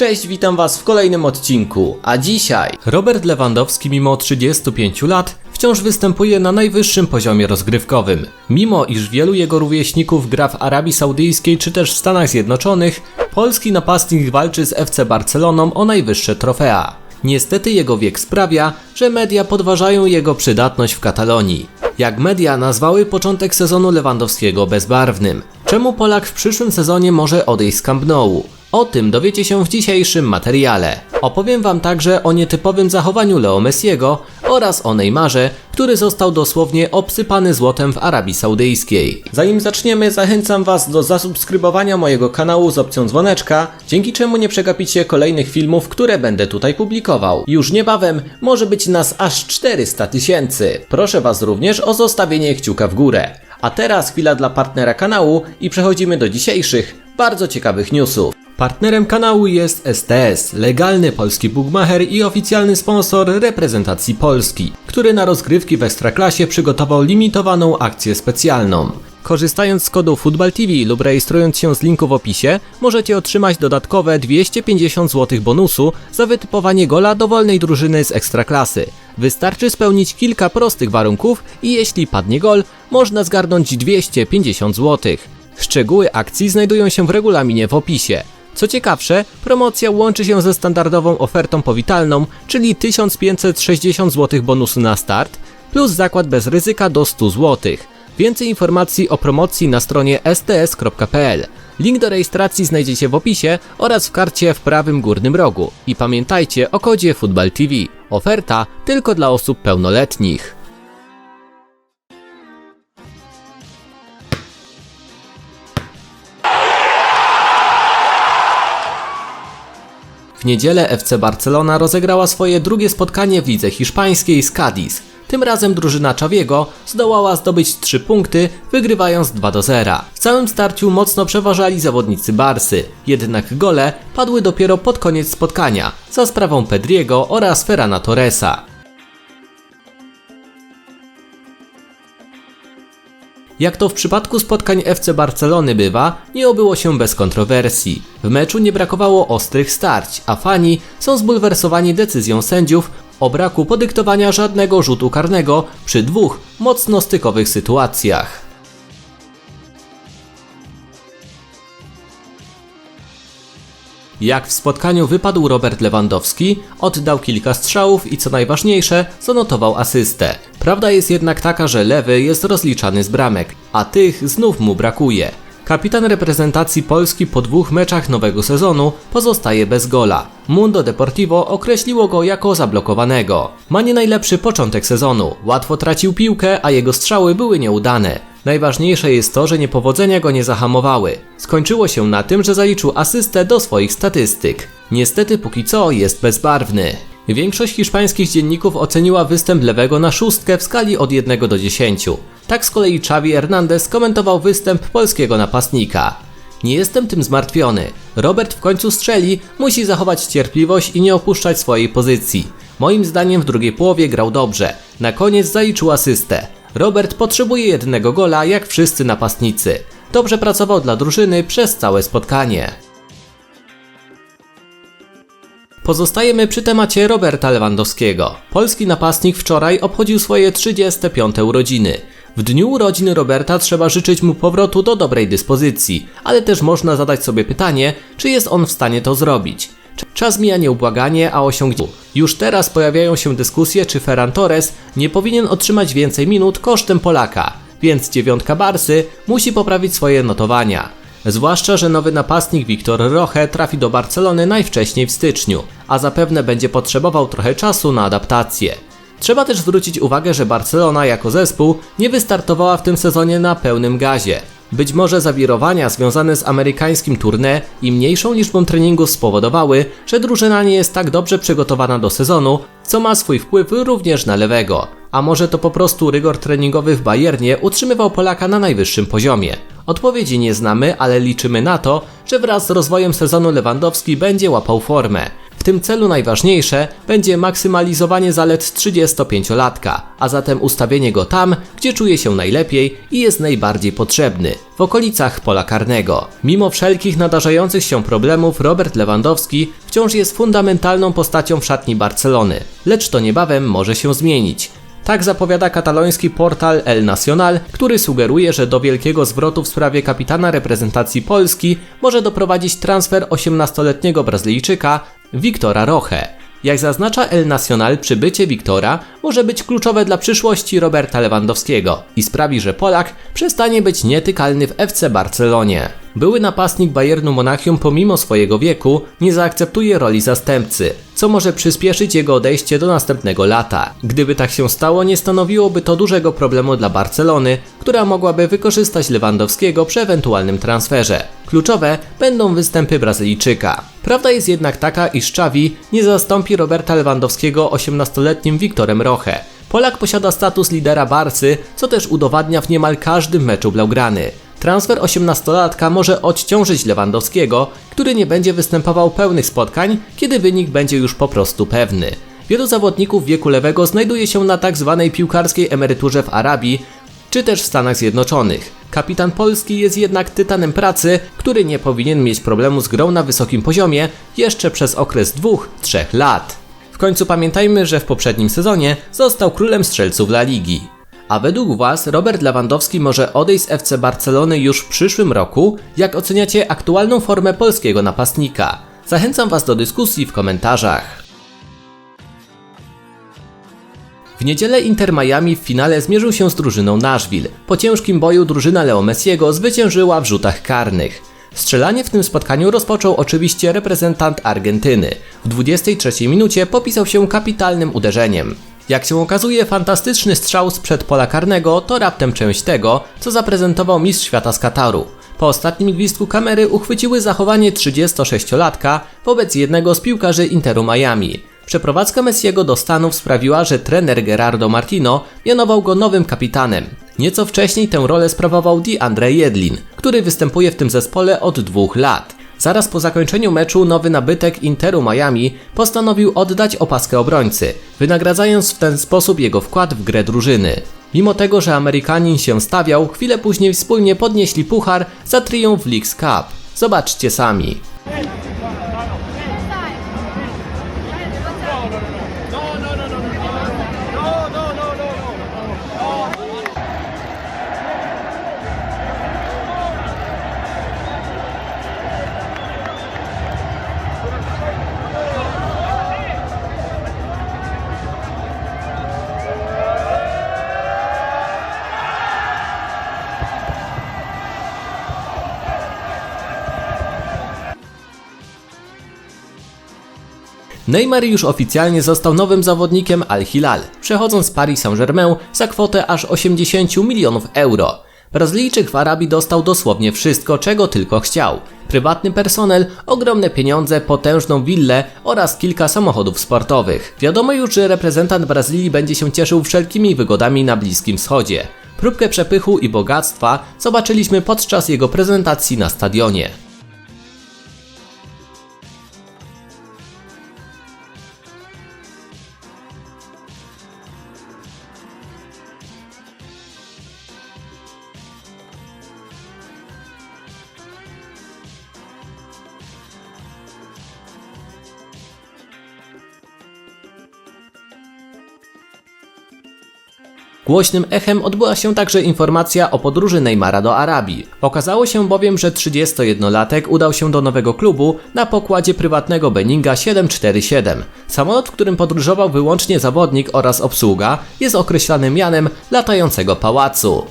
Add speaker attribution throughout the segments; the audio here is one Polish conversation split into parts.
Speaker 1: Cześć, witam Was w kolejnym odcinku, a dzisiaj Robert Lewandowski mimo 35 lat wciąż występuje na najwyższym poziomie rozgrywkowym. Mimo iż wielu jego rówieśników gra w Arabii Saudyjskiej czy też w Stanach Zjednoczonych, polski napastnik walczy z FC Barceloną o najwyższe trofea. Niestety jego wiek sprawia, że media podważają jego przydatność w Katalonii. Jak media nazwały początek sezonu Lewandowskiego bezbarwnym. Czemu Polak w przyszłym sezonie może odejść z Camp Nou? O tym dowiecie się w dzisiejszym materiale. Opowiem Wam także o nietypowym zachowaniu Leo Messiego oraz o Neymarze, który został dosłownie obsypany złotem w Arabii Saudyjskiej. Zanim zaczniemy, zachęcam Was do zasubskrybowania mojego kanału z opcją dzwoneczka, dzięki czemu nie przegapicie kolejnych filmów, które będę tutaj publikował. Już niebawem może być nas aż 400 tysięcy. Proszę Was również o zostawienie kciuka w górę. A teraz chwila dla partnera kanału i przechodzimy do dzisiejszych, bardzo ciekawych newsów. Partnerem kanału jest STS, legalny polski bookmacher i oficjalny sponsor reprezentacji Polski, który na rozgrywki w Ekstraklasie przygotował limitowaną akcję specjalną. Korzystając z kodu FootballTV lub rejestrując się z linku w opisie, możecie otrzymać dodatkowe 250 zł bonusu za wytypowanie gola dowolnej drużyny z Ekstraklasy. Wystarczy spełnić kilka prostych warunków i jeśli padnie gol, można zgarnąć 250 zł. Szczegóły akcji znajdują się w regulaminie w opisie. Co ciekawsze, promocja łączy się ze standardową ofertą powitalną, czyli 1560 zł bonusu na start, plus zakład bez ryzyka do 100 zł. Więcej informacji o promocji na stronie sts.pl. Link do rejestracji znajdziecie w opisie oraz w karcie w prawym górnym rogu. I pamiętajcie o kodzie Football TV. Oferta tylko dla osób pełnoletnich. W niedzielę FC Barcelona rozegrała swoje drugie spotkanie w lidze hiszpańskiej z Cadiz. Tym razem drużyna Czawiego zdołała zdobyć 3 punkty, wygrywając 2 do 0. W całym starciu mocno przeważali zawodnicy Barsy, jednak gole padły dopiero pod koniec spotkania, za sprawą Pedriego oraz Ferrana Torresa. Jak to w przypadku spotkań FC Barcelony bywa, nie obyło się bez kontrowersji. W meczu nie brakowało ostrych starć, a fani są zbulwersowani decyzją sędziów o braku podyktowania żadnego rzutu karnego przy dwóch mocno stykowych sytuacjach. Jak w spotkaniu wypadł Robert Lewandowski, oddał kilka strzałów i co najważniejsze, zanotował asystę. Prawda jest jednak taka, że lewy jest rozliczany z bramek, a tych znów mu brakuje. Kapitan reprezentacji Polski po dwóch meczach nowego sezonu pozostaje bez gola. Mundo Deportivo określiło go jako zablokowanego. Ma nie najlepszy początek sezonu, łatwo tracił piłkę, a jego strzały były nieudane. Najważniejsze jest to, że niepowodzenia go nie zahamowały. Skończyło się na tym, że zaliczył asystę do swoich statystyk. Niestety póki co jest bezbarwny. Większość hiszpańskich dzienników oceniła występ lewego na szóstkę w skali od 1 do 10. Tak z kolei Xavi Hernandez komentował występ polskiego napastnika. Nie jestem tym zmartwiony. Robert w końcu strzeli, musi zachować cierpliwość i nie opuszczać swojej pozycji. Moim zdaniem w drugiej połowie grał dobrze. Na koniec zaliczył asystę. Robert potrzebuje jednego gola jak wszyscy napastnicy. Dobrze pracował dla drużyny przez całe spotkanie. Pozostajemy przy temacie Roberta Lewandowskiego. Polski napastnik wczoraj obchodził swoje 35 urodziny. W dniu urodzin Roberta trzeba życzyć mu powrotu do dobrej dyspozycji, ale też można zadać sobie pytanie, czy jest on w stanie to zrobić. Czas mija nieubłaganie, a osiągnięcie. Już teraz pojawiają się dyskusje, czy Ferran Torres nie powinien otrzymać więcej minut kosztem Polaka, więc dziewiątka Barsy musi poprawić swoje notowania. Zwłaszcza, że nowy napastnik Wiktor Roche trafi do Barcelony najwcześniej w styczniu, a zapewne będzie potrzebował trochę czasu na adaptację. Trzeba też zwrócić uwagę, że Barcelona jako zespół nie wystartowała w tym sezonie na pełnym gazie. Być może zawirowania związane z amerykańskim tournée i mniejszą liczbą treningów spowodowały, że drużyna nie jest tak dobrze przygotowana do sezonu, co ma swój wpływ również na lewego. A może to po prostu rygor treningowy w Bayernie utrzymywał Polaka na najwyższym poziomie? Odpowiedzi nie znamy, ale liczymy na to, że wraz z rozwojem sezonu Lewandowski będzie łapał formę. W tym celu najważniejsze będzie maksymalizowanie zalet 35-latka, a zatem ustawienie go tam, gdzie czuje się najlepiej i jest najbardziej potrzebny w okolicach pola karnego. Mimo wszelkich nadarzających się problemów, Robert Lewandowski wciąż jest fundamentalną postacią w szatni Barcelony, lecz to niebawem może się zmienić. Tak zapowiada kataloński portal El Nacional, który sugeruje, że do wielkiego zwrotu w sprawie kapitana reprezentacji Polski może doprowadzić transfer 18-letniego Brazylijczyka Wiktora Roche. Jak zaznacza El Nacional, przybycie Wiktora może być kluczowe dla przyszłości Roberta Lewandowskiego i sprawi, że Polak przestanie być nietykalny w FC Barcelonie. Były napastnik Bayernu Monachium pomimo swojego wieku nie zaakceptuje roli zastępcy, co może przyspieszyć jego odejście do następnego lata. Gdyby tak się stało, nie stanowiłoby to dużego problemu dla Barcelony, która mogłaby wykorzystać Lewandowskiego przy ewentualnym transferze. Kluczowe będą występy Brazylijczyka. Prawda jest jednak taka, iż Xavi nie zastąpi Roberta Lewandowskiego 18-letnim Wiktorem Roche. Polak posiada status lidera Barcy, co też udowadnia w niemal każdym meczu Blaugrany. Transfer 18-latka może odciążyć Lewandowskiego, który nie będzie występował pełnych spotkań, kiedy wynik będzie już po prostu pewny. Wielu zawodników wieku lewego znajduje się na tak zwanej piłkarskiej emeryturze w Arabii, czy też w Stanach Zjednoczonych. Kapitan Polski jest jednak tytanem pracy, który nie powinien mieć problemu z grą na wysokim poziomie jeszcze przez okres 2-3 lat. W końcu pamiętajmy, że w poprzednim sezonie został królem strzelców La Ligi. A według Was Robert Lewandowski może odejść z FC Barcelony już w przyszłym roku? Jak oceniacie aktualną formę polskiego napastnika? Zachęcam Was do dyskusji w komentarzach. W niedzielę Inter Miami w finale zmierzył się z drużyną Nashville. Po ciężkim boju drużyna Leo Messiego zwyciężyła w rzutach karnych. Strzelanie w tym spotkaniu rozpoczął oczywiście reprezentant Argentyny. W 23 minucie popisał się kapitalnym uderzeniem. Jak się okazuje, fantastyczny strzał sprzed pola karnego to raptem część tego, co zaprezentował mistrz świata z Kataru. Po ostatnim gwizdku kamery uchwyciły zachowanie 36-latka wobec jednego z piłkarzy Interu Miami. Przeprowadzka Messiego do Stanów sprawiła, że trener Gerardo Martino mianował go nowym kapitanem. Nieco wcześniej tę rolę sprawował DeAndre Jedlin, który występuje w tym zespole od dwóch lat. Zaraz po zakończeniu meczu nowy nabytek Interu Miami postanowił oddać opaskę obrońcy, wynagradzając w ten sposób jego wkład w grę drużyny. Mimo tego, że Amerykanin się stawiał, chwilę później wspólnie podnieśli puchar za triumf Leagues Cup. Zobaczcie sami. Neymar już oficjalnie został nowym zawodnikiem Al-Hilal, przechodząc z Paris Saint-Germain za kwotę aż 80 milionów euro. Brazylijczyk w Arabii dostał dosłownie wszystko, czego tylko chciał. Prywatny personel, ogromne pieniądze, potężną willę oraz kilka samochodów sportowych. Wiadomo już, że reprezentant Brazylii będzie się cieszył wszelkimi wygodami na Bliskim Wschodzie. Próbkę przepychu i bogactwa zobaczyliśmy podczas jego prezentacji na stadionie. Głośnym echem odbyła się także informacja o podróży Neymara do Arabii. Okazało się bowiem, że 31-latek udał się do nowego klubu na pokładzie prywatnego Benninga 747. Samolot, w którym podróżował wyłącznie zawodnik oraz obsługa, jest określany mianem latającego pałacu.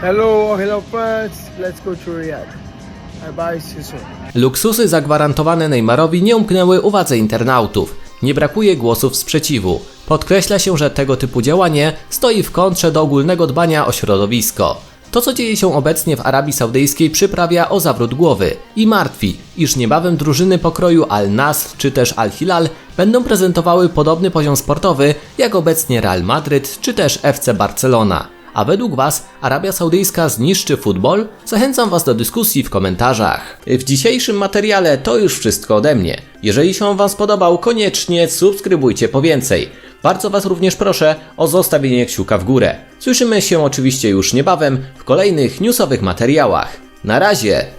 Speaker 2: Hello, hello friends. Let's go to Riyadh. Bye bye, see you soon.
Speaker 1: Luksusy zagwarantowane Neymarowi nie umknęły uwadze internautów. Nie brakuje głosów sprzeciwu. Podkreśla się, że tego typu działanie stoi w kontrze do ogólnego dbania o środowisko. To, co dzieje się obecnie w Arabii Saudyjskiej, przyprawia o zawrót głowy i martwi, iż niebawem drużyny pokroju Al-Nasr czy też Al-Hilal będą prezentowały podobny poziom sportowy jak obecnie Real Madryt czy też FC Barcelona. A według Was Arabia Saudyjska zniszczy futbol? Zachęcam Was do dyskusji w komentarzach. W dzisiejszym materiale to już wszystko ode mnie. Jeżeli się Wam spodobał, koniecznie subskrybujcie po więcej. Bardzo Was również proszę o zostawienie kciuka w górę. Słyszymy się oczywiście już niebawem w kolejnych newsowych materiałach. Na razie!